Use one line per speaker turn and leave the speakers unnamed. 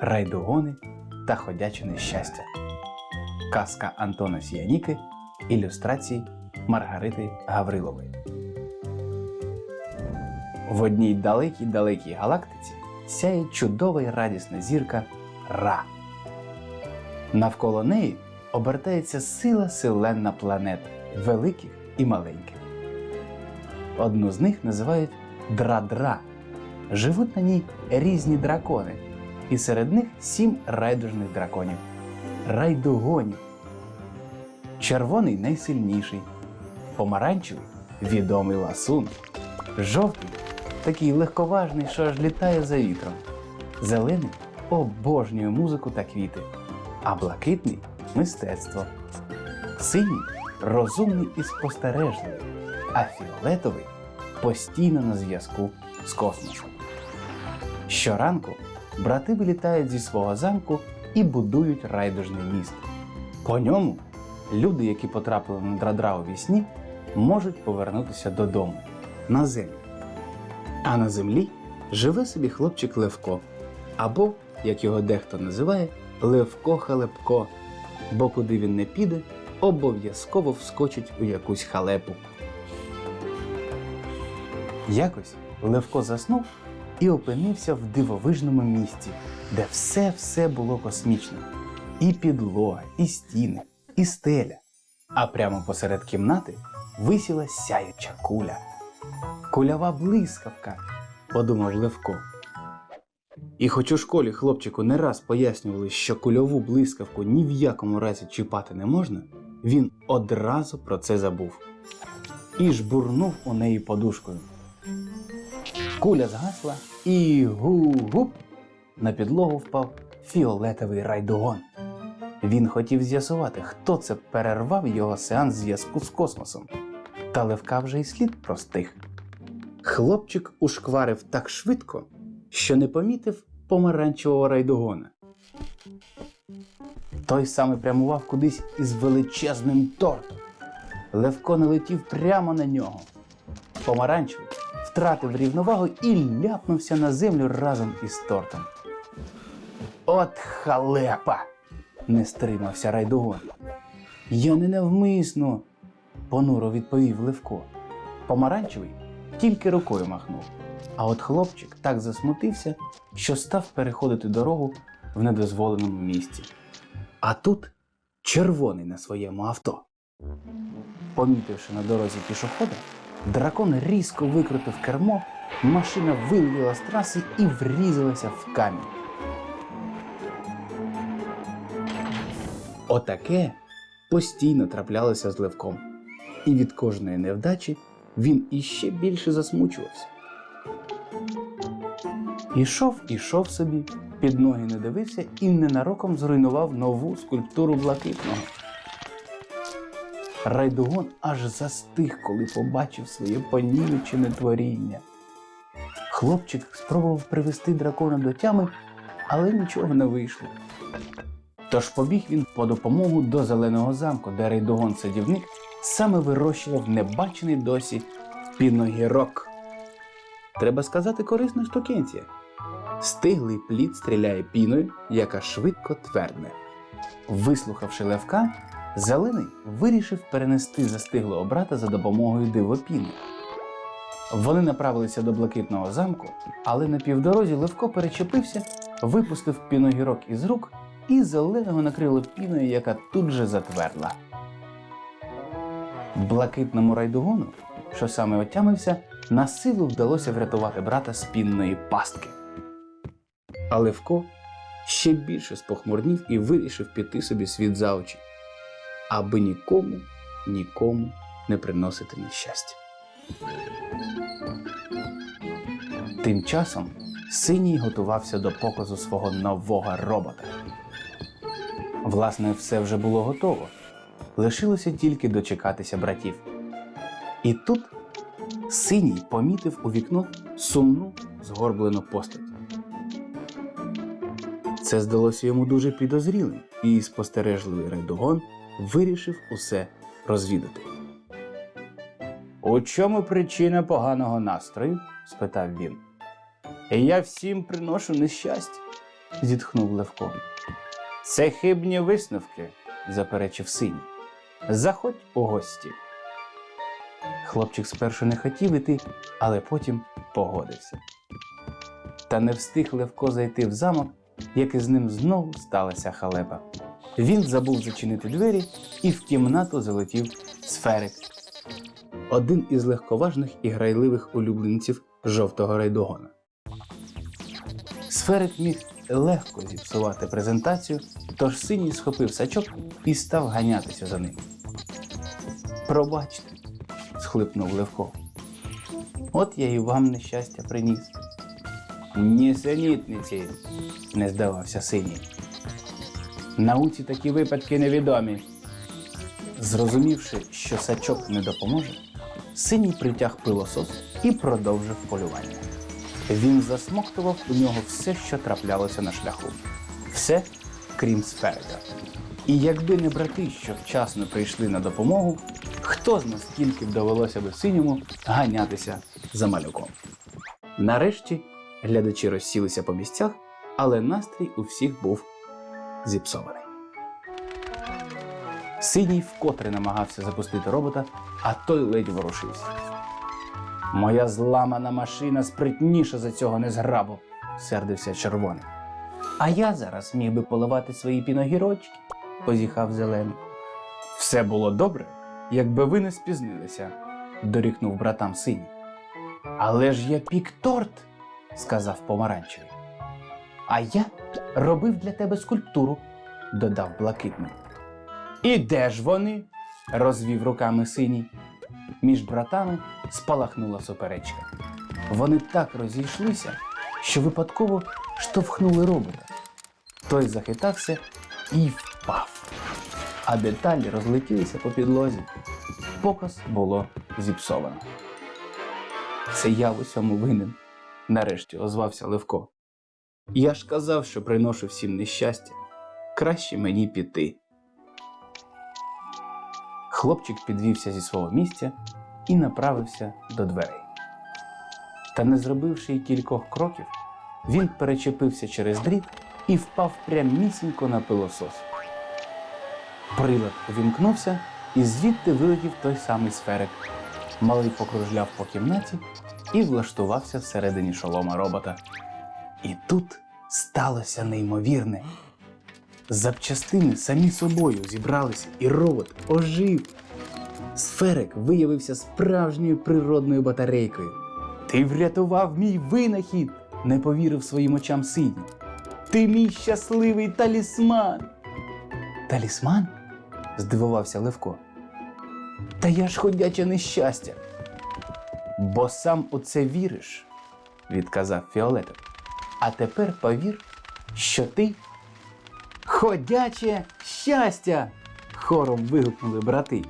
райдугони та ходяче нещастя. Казка Антона Сіяніки, ілюстрації Маргарити Гаврилової. В одній далекій далекій галактиці сяє чудова й радісна зірка Ра. Навколо неї обертається сила селенна планет, великих і маленьких. Одну з них називають Дра-Дра. Живуть на ній різні дракони, і серед них сім райдужних драконів райдугонів. Червоний найсильніший, помаранчевий відомий ласун, жовтий такий легковажний, що аж літає за вітром. Зелений обожнює музику та квіти, а блакитний мистецтво. Синій розумний і спостережливий, а фіолетовий постійно на зв'язку з космосом. Щоранку брати вилітають зі свого замку і будують райдужний міст. По ньому люди, які потрапили на драдра у вісні, можуть повернутися додому на землю. А на землі живе собі хлопчик Левко, або, як його дехто називає, Левко Халепко, бо куди він не піде, обов'язково вскочить у якусь халепу. Якось Левко заснув і опинився в дивовижному місці, де все-все було космічне: і підлога, і стіни, і стеля. А прямо посеред кімнати висіла сяюча куля. Кулява блискавка, подумав Левко. І хоч у школі хлопчику не раз пояснювали, що кульову блискавку ні в якому разі чіпати не можна, він одразу про це забув і жбурнув у неї подушкою. Куля згасла і гу-гуп на підлогу впав фіолетовий райдугон. Він хотів з'ясувати, хто це перервав його сеанс зв'язку з космосом. Та Левка вже й слід простих. Хлопчик ушкварив так швидко, що не помітив помаранчевого райдугона. Той саме прямував кудись із величезним тортом. Левко налетів прямо на нього. Помаранчевий втратив рівновагу і ляпнувся на землю разом із тортом. От халепа! не стримався райдугон. Я не навмисно, понуро відповів Левко. Помаранчевий тільки рукою махнув. А от хлопчик так засмутився, що став переходити дорогу в недозволеному місці. А тут червоний на своєму авто. Помітивши на дорозі пішохода, дракон різко викрутив кермо, машина вилетіла з траси і врізалася в камінь. Отаке постійно траплялося з Левком, і від кожної невдачі він іще більше засмучувався. Ішов, ішов собі, під ноги не дивився і ненароком зруйнував нову скульптуру блакитного. Райдугон аж застиг, коли побачив своє понівечене творіння. Хлопчик спробував привести дракона до тями, але нічого не вийшло. Тож побіг він по допомогу до зеленого замку, де рейдогон садівник саме вирощував небачений досі піногірок. Треба сказати, корисна штукенція. Стиглий плід стріляє піною, яка швидко твердне. Вислухавши левка, зелений вирішив перенести застиглого брата за допомогою дивопіни. Вони направилися до блакитного замку, але на півдорозі Левко перечепився, випустив піногірок із рук і зеленого накрило піною, яка тут же затвердла. Блакитному райдугону, що саме отямився, на силу вдалося врятувати брата з пінної пастки. А Левко ще більше спохмурнів і вирішив піти собі світ за очі, аби нікому, нікому не приносити нещастя. Тим часом синій готувався до показу свого нового робота. Власне, все вже було готово. Лишилося тільки дочекатися братів. І тут синій помітив у вікно сумну згорблену постать. Це здалося йому дуже підозрілим, і спостережливий райдугон вирішив усе розвідати. У чому причина поганого настрою? спитав він. Я всім приношу нещастя. зітхнув Левко. Це хибні висновки, заперечив синій. Заходь у гості. Хлопчик спершу не хотів іти, але потім погодився. Та не встиг Левко зайти в замок, як із ним знову сталася халепа. Він забув зачинити двері і в кімнату залетів сферик. Один із легковажних і грайливих улюбленців жовтого райдогона. Сферик міг легко зіпсувати презентацію, тож синій схопив сачок і став ганятися за ним. Пробачте, схлипнув Левко. От я і вам нещастя приніс. Нісенітниці, не здавався синій. Науці такі випадки невідомі. Зрозумівши, що сачок не допоможе, синій притяг пилосос і продовжив полювання. Він засмоктував у нього все, що траплялося на шляху. Все, крім сферика. І якби не брати, що вчасно прийшли на допомогу, хто з нас скільки б довелося би синьому ганятися за малюком. Нарешті глядачі розсілися по місцях, але настрій у всіх був зіпсований. Синій вкотре намагався запустити робота, а той ледь ворушився. Моя зламана машина спритніша за цього незграбу, сердився червоний. А я зараз міг би поливати свої піногірочки, позіхав зелений. Все було добре, якби ви не спізнилися, дорікнув братам синій. Але ж я пік торт, сказав помаранчевий. А я робив для тебе скульптуру, додав блакитний. І де ж вони? розвів руками синій. Між братами спалахнула суперечка. Вони так розійшлися, що випадково штовхнули робота. Той захитався і впав. А деталі розлетілися по підлозі. Показ було зіпсовано. Це я в усьому винен, нарешті озвався Левко. Я ж казав, що приношу всім нещастя. Краще мені піти. Хлопчик підвівся зі свого місця і направився до дверей. Та не зробивши й кількох кроків, він перечепився через дріт і впав прямісінько на пилосос. Прилад увімкнувся, і звідти вилетів той самий сферик. Малий покружляв по кімнаті і влаштувався всередині шолома робота. І тут сталося неймовірне. Запчастини самі собою зібралися, і робот ожив. Сферик виявився справжньою природною батарейкою. Ти врятував мій винахід, не повірив своїм очам синій. Ти мій щасливий талісман. Талісман? здивувався Левко. Та я ж ходяче нещастя. Бо сам у це віриш, відказав Фіолетовий. А тепер повір, що ти ходяче щастя. хором вигукнули брати.